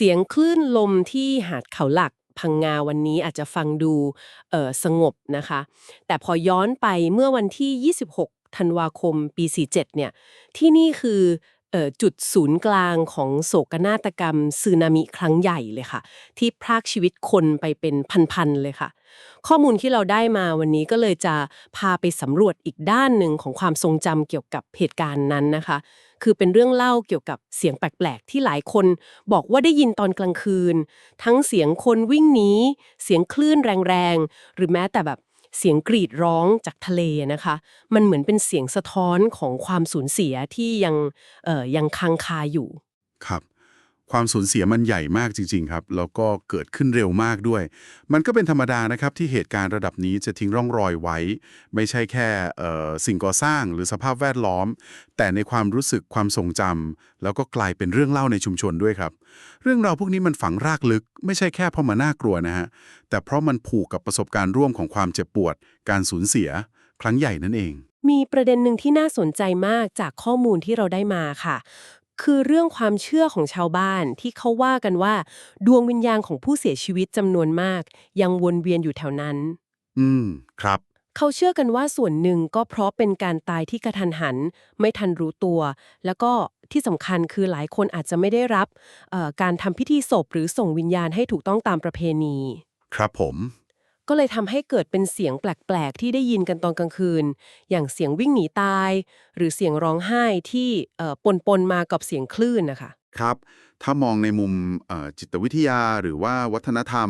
สียงคลื่นลมที่หาดเขาหลักพังงาวันนี้อาจจะฟังดูสงบนะคะ แต่พอย้อนไปเมื่อวันที่ 26 ธันวาคมปี 47 เนี่ย ที่นี่คือเอ่อจุดศูนย์กลางของโศกนาฏกรรมสึนามิครั้งใหญ่เลยค่ะ ที่พรากชีวิตคนไปเป็นพันๆเลยค่ะ ข้อมูลที่เราได้มาวันนี้ก็เลยจะพาไปสำรวจอีกด้านหนึ่งของความทรงจำเกี่ยวกับเหตุการณ์นั้นนะคะ คือเป็นเรื่องเล่าเกี่ยวกับเสียงแปลกๆ ที่หลายคนบอกว่าได้ยินตอนกลางคืน ทั้งเสียงคนวิ่งหนีเสียงคลื่นแรงๆ หรือแม้แต่แบบเสียงกรีดร้องจากทะเลนะคะ มันเหมือนเป็นเสียงสะท้อนของความสูญเสียที่ยังเอ่อยังค้างคาอยู่ ครับ ความสูญเสียมันใหญ่มากจริง ๆ ครับ แล้วก็เกิดขึ้นเร็วมากด้วย มันก็เป็นธรรมดานะครับที่เหตุการณ์ระดับนี้จะทิ้งร่องรอยไว้ ไม่ใช่แค่สิ่งก่อสร้างหรือสภาพแวดล้อม แต่ในความรู้สึกความทรงจำแล้วก็กลายเป็นเรื่องเล่าในชุมชนด้วยครับ เรื่องราวพวกนี้มันฝังรากลึก ไม่ใช่แค่เพราะมันน่ากลัวนะฮะแต่เพราะมันผูกกับประสบการณ์ร่วมของความเจ็บปวด การสูญเสีย ครั้งใหญ่นั่นเองมีประเด็นหนึ่งที่น่าสนใจมากจากข้อมูลที่เราได้มาค่ะ คือเรื่องความเชื่อของชาวบ้านที่เขาว่ากันว่า ดวงวิญญาณของผู้เสียชีวิตจำนวนมาก ยังวนเวียนอยู่แถวนั้น อืม ครับ เขาเชื่อกันว่าส่วนหนึ่งก็เพราะเป็นการตายที่กระทันหัน ไม่ทันรู้ตัว แล้วก็ที่สำคัญคือหลายคนอาจจะไม่ได้รับเอ่อการทำพิธีศพหรือส่งวิญญาณให้ถูกต้องตามประเพณี ครับผม ก็เลยทำให้เกิดเป็นเสียงแปลกๆ ที่ได้ยินกันตอนกลางคืน อย่างเสียงวิ่งหนีตาย หรือเสียงร้องไห้ที่เอ่อปนๆมากับเสียงคลื่นนะคะครับ ถ้ามองในมุมจิตวิทยาหรือว่าวัฒนธรรม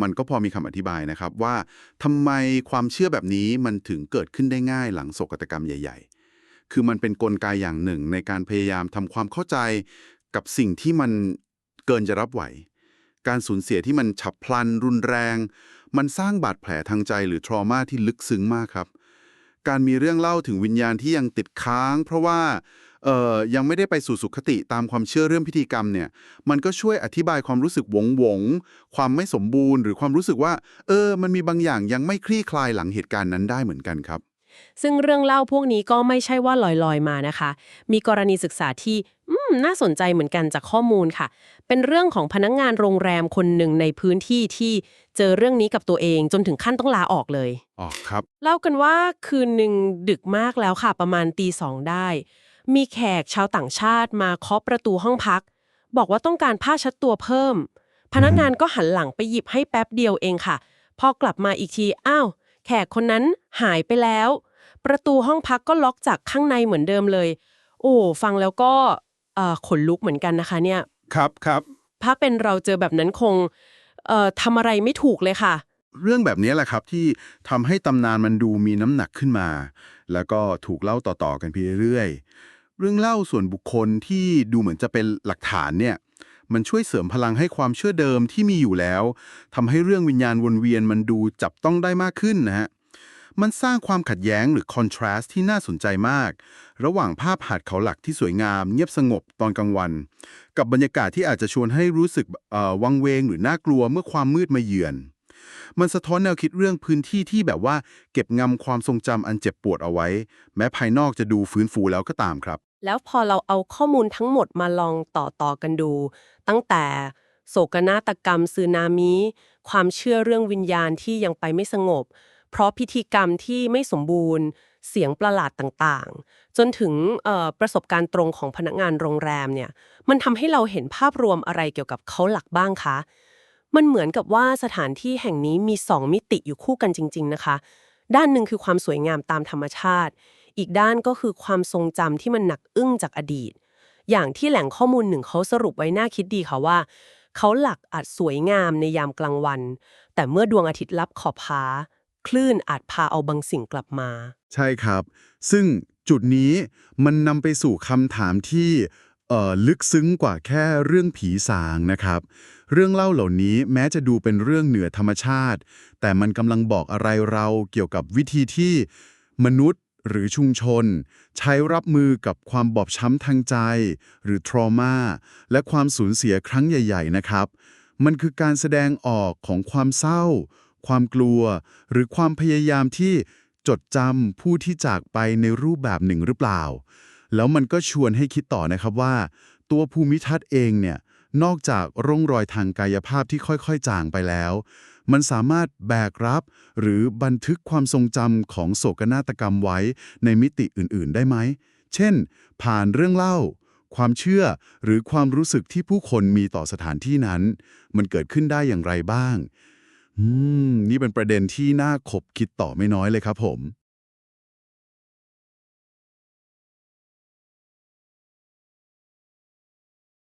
มันก็พอมีคำอธิบายนะครับว่าทำไมความเชื่อแบบนี้มันถึงเกิดขึ้นได้ง่ายหลังโศกนาฏกรรมใหญ่ ๆ คือมันเป็นนกลไกอย่างหนึ่งในการพยายามทำความเข้าใจกับสิ่งที่มันเกินจะรับไหว การสูญเสียที่มันฉับพลันรุนแรง มันสร้างบาดแผลทางใจหรือทรมาที่ลึกซึ้งมากครับ การมีเรื่องเล่าถึงวิญญาณที่ยังติดค้าง เพราะว่าเอ่อยังไม่ได้ไปสู่สุขติตามความเชื่อเรื่องพิธีกรรมเนี่ย มันก็ช่วยอธิบายความรู้สึกหวงหวงความไม่สมบูรณ์ หรือความรู้สึกว่า เออ มันมีบางอย่างยังไม่คลี่คลายหลังเหตุการณ์นั้นได้เหมือนกันครับซึ่งเรื่องเล่าพวกนี้ก็ไม่ใช่ว่าลอยๆมานะคะ มีกรณีศึกษาที่ น่าสนใจเหมือนกันจากข้อมูลค่ะ เป็นเรื่องของพนักงงานโรงแรมคนหนึ่งในพื้นที่ที่เจอเรื่องนี้กับตัวเองจนถึงขั้นต้องลาออกเลยอ๋อครับ เล่ากันว่าคืนหนึ่งดึกมากแล้วค่ะ ประมาณตีสองได้ มีแขกชาวต่างชาติมาเคาะประตูห้องพัก บอกว่าต้องการผ้าเชัดตัวเพิ่ม พนักงานก็หันหลังไปหยิบให้แป๊บเดียวเองค่ะ พอกลับมาอีกทีอ้าวแขกคนนั้นหายไปแล้ว ประตูห้องพักก็ล็อกจากข้างในเหมือนเดิมเลย โอ้ฟังแล้วก็ เอ่อขนลุกเหมือนกันนะคะเนี่ย ครับครับ ถ้าเป็นเราเจอแบบนั้นคงเอ่อทำอะไรไม่ถูกเลยค่ะ เรื่องแบบนี้แหละครับที่ทำให้ตำนานมันดูมีน้ำหนักขึ้นมา แล้วก็ถูกเล่าต่อๆกันไปเรื่อยๆ เรื่องเล่าส่วนบุคคลที่ดูเหมือนจะเป็นหลักฐานเนี่ย มันช่วยเสริมพลังให้ความเชื่อเดิมที่มีอยู่แล้วทำให้เรื่องวิญญาณวนเวียนมันดูจับต้องได้มากขึ้นนะฮะ มันสร้างความขัดแย้งหรือคอนทราสต์ที่น่าสนใจมาก ระหว่างภาพหาดเขาหลักที่สวยงาม เงียบสงบตอนกลางวัน กับบรรยากาศที่อาจจะชวนให้รู้สึกวังเวงหรือน่ากลัวเมื่อความมืดมาเยือน มันสะท้อนแนวคิดเรื่องพื้นที่ที่แบบว่าเก็บงำความทรงจำอันเจ็บปวดเอาไว้ แม้ภายนอกจะดูฟื้นฟูแล้วก็ตามครับ แล้วพอเราเอาข้อมูลทั้งหมดมาลองต่อต่อกันดู ตั้งแต่โศกนาฏกรรมสึนามิ ความเชื่อเรื่องวิญญาณที่ยังไปไม่สงบ เพราะพิธีกรรมที่ไม่สมบูรณ์ เสียงประหลาดต่างๆ จนถึงประสบการณ์ตรงของพนักงานโรงแรมเนี่ยมันทำให้เราเห็นภาพรวมอะไรเกี่ยวกับเขาหลักบ้างคะ มันเหมือนกับว่าสถานที่แห่งนี้มีสองมิติอยู่คู่กันจริง ๆนะคะ ด้านหนึ่งคือความสวยงามตามธรรมชาติ อีกด้านก็คือความทรงจำที่มันหนักอึ้งจากอดีต อย่างที่แหล่งข้อมูลหนึ่งเขาสรุปไว้น่าคิดดีค่ะว่าเขาหลักอาจสวยงามในยามกลางวัน แต่เมื่อดวงอาทิตย์ลับขอบฟ้า คลื่นอาจพาเอาบางสิ่งกลับมา ใช่ครับ ซึ่งจุดนี้มันนำไปสู่คำถามที่เอ่อลึกซึ้งกว่าแค่เรื่องผีสางนะครับ เรื่องเล่าเหล่านี้แม้จะดูเป็นเรื่องเหนือธรรมชาติ แต่มันกำลังบอกอะไรเราเกี่ยวกับวิธีที่มนุษย์หรือชุมชน ใช้รับมือกับความบอบช้ำทางใจ หรือ trauma และความสูญเสียครั้งใหญ่ ๆ นะครับ มันคือการแสดงออกของความเศร้า ความกลัว หรือความพยายามที่จดจำผู้ที่จากไปในรูปแบบหนึ่งหรือเปล่า แล้วมันก็ชวนให้คิดต่อนะครับว่า ตัวภูมิทัศน์เองเนี่ยนอกจากร่องรอยทางกายภาพที่ค่อยๆ จางไปแล้ว มันสามารถแบกรับ หรือบันทึกความทรงจำของโศกนาฏกรรมไว้ในมิติอื่นๆ ได้ไหม เช่น ผ่านเรื่องเล่า ความเชื่อ หรือความรู้สึกที่ผู้คนมีต่อสถานที่นั้น มันเกิดขึ้นได้อย่างไรบ้าง อืม นี่เป็นประเด็นที่น่าขบคิดต่อไม่น้อยเลยครับผม